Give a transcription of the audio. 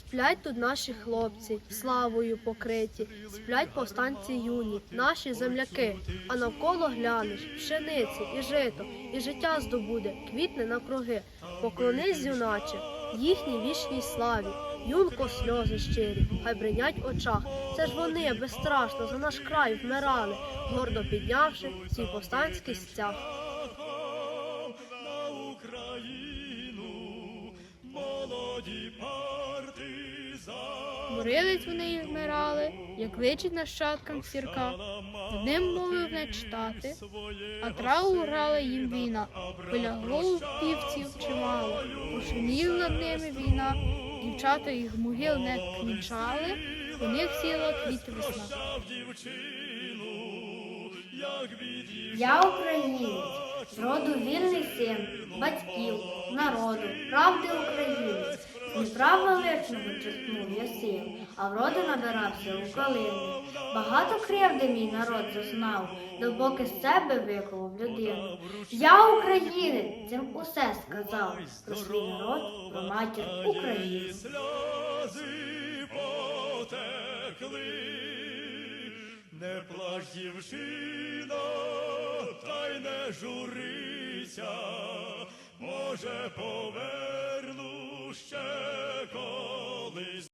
Сплять тут наші хлопці, славою покриті, сплять повстанці юні, наші земляки. А навколо глянеш, пшениці і жито, і життя здобуде, квітне навкруги. Поклонись, юначе, їхній вічній славі. Юнко сльози щирі, хай бринять очах. Це ж вони безстрашно за наш край вмирали, гордо піднявши свій повстанський стяг. Молоді партизани. Борились вони і вмирали, як личить нащадкам сірка. Ним мовив не читати, а траву грала їм війна. Полягло у півців чимало, пошумів над ними війна. Дівчата їх могил не квінчали, у них сіла квіти весна. Я українець, роду вірний син, батьків, народу, правди українець. З Дніпра величного черпнув я сил, а вроду набирався у калини. Багато кривди мій народ зазнав, допоки з себе виковав людину. Я українець, цим усе сказав про свій народ, про матір України. сльози потекли, не плач, й не журися, може поверну ще.